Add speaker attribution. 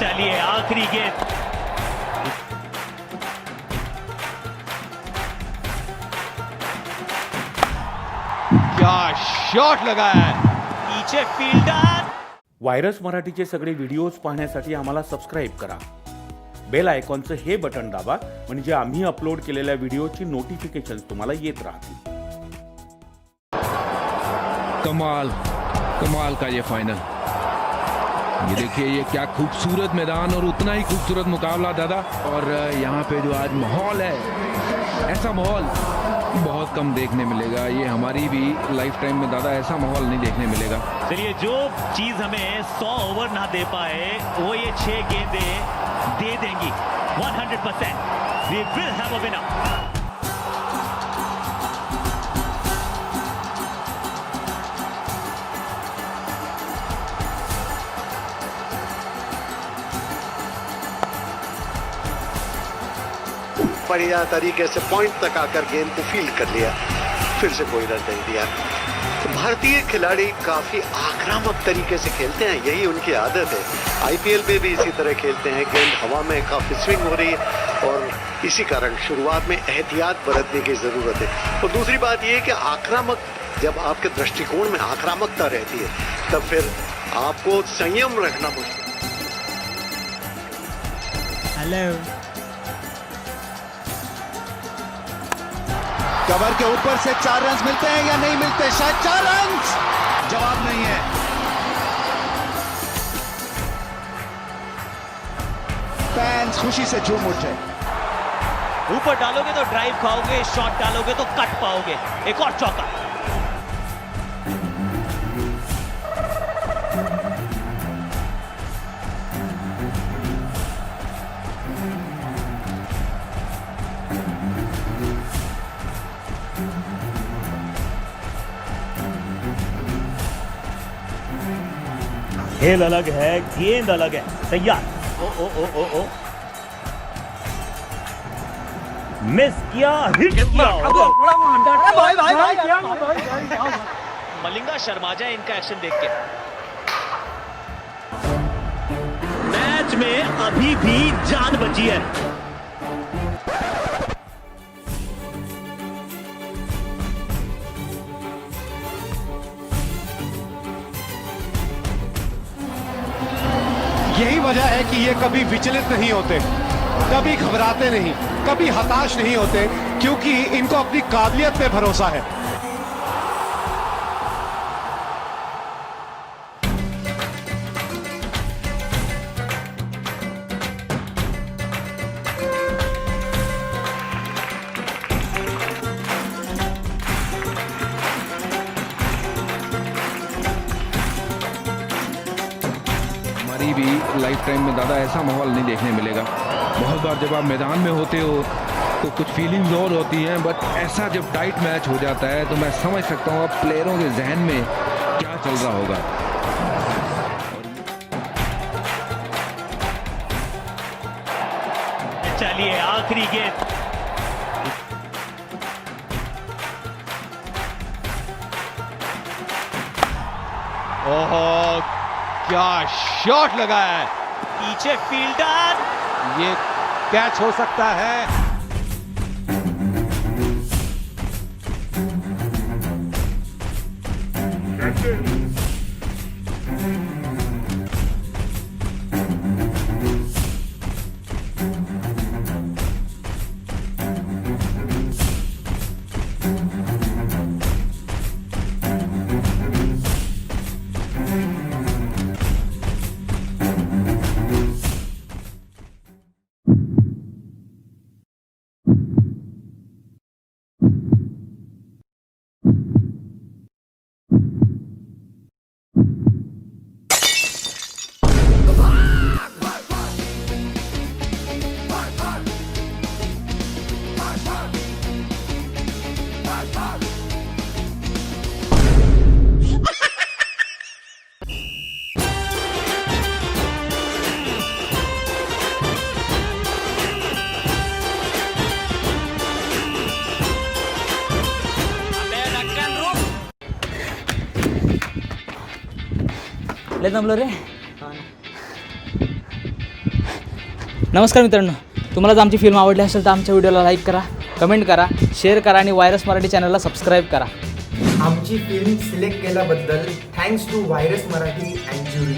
Speaker 1: चलिए आखिरी गेंद.
Speaker 2: क्या शॉट लगाया है.
Speaker 1: पीछे फील्डर.
Speaker 3: व्हायरस मराठीचे सगळे व्हिडिओज पाहण्यासाठी आम्हाला सबस्क्राईब करा. बेल आयकॉनचं हे बटन दाबा म्हणजे आम्ही अपलोड केलेल्या व्हिडिओची नोटिफिकेशन तुम्हाला येत राहतील.
Speaker 4: कमाल कमाल का ये फाइनल ये देखिए ये क्या खूबसूरत मैदान और उतना ही खूबसूरत मुकाबला दादा। और यहाँ पे जो आज माहौल है, ऐसा माहौल बहुत कम देखने मिलेगा। ये हमारी भी लाइफ टाइम में दादा ऐसा माहौल नहीं देखने मिलेगा।
Speaker 1: चलिए, जो चीज़ हमें 100 ओवर ना दे पाए, वो ये छह गेंदे दे देंगी। 100 percent we will have a winner
Speaker 5: बढ़िया तरीके से पॉइंट तक आकर गेंद को फ़ील्ड कर लिया। फिर से कोई रन नहीं दिया। भारतीय खिलाड़ी काफ़ी आक्रामक तरीके से खेलते हैं, यही उनकी आदत है। आईपीएल में भी इसी तरह खेलते हैं, गेंद हवा में, काफ़ी स्विंग हो रही है, और इसी कारण शुरुआत में एहतियात बरतने की ज़रूरत है। और दूसरी बात यह कि आक्रामक, जब आपके दृष्टिकोण में आक्रामकता रहती है, तब फिर आपको संयम रखना मुश्किल।
Speaker 6: कवर के ऊपर से चार रन मिलते हैं या नहीं मिलते? शायद चार रन जवाब नहीं है। फैंस खुशी से झूम उठे।
Speaker 1: ऊपर डालोगे तो ड्राइव खाओगे शॉट डालोगे तो कट पाओगे। एक और चौका। खेल अलग है गेंद अलग है। तैयार। ओ ओ ओ ओ ओ। मिस किया हिट किया। भाई भाई भाई मलिंगा शर्मा जाए इनका एक्शन देख के। मैच में अभी भी जान बची है।
Speaker 6: यही वजह है कि ये कभी विचलित नहीं होते, कभी घबराते नहीं, कभी हताश नहीं होते, क्योंकि इनको अपनी काबिलियत पे भरोसा है।
Speaker 4: लाइफ टाइम में दादा ऐसा माहौल नहीं देखने मिलेगा। बहुत बार जब आप मैदान में होते हो तो कुछ फीलिंग्स और होती हैं बट ऐसा जब टाइट मैच हो जाता है तो मैं समझ सकता हूँ अब प्लेयरों के जहन में क्या चल रहा होगा।
Speaker 1: चलिए आखिरी गेंद।
Speaker 2: ओहो क्या शॉट लगाया है।
Speaker 1: पीछे फील्डर
Speaker 2: ये कैच हो सकता है।
Speaker 7: लय जमलो रे. नमस्कार मित्रांनो तुम्हाला जर आमची फिल्म आवडली असेल तर आमच्या व्हिडिओला लाईक करा कमेंट करा शेअर करा आणि व्हायरस मराठी चॅनलला सबस्क्राईब करा.
Speaker 8: आमची फिल्म सिलेक्ट केल्याबद्दल thanks to virus Marathi and jury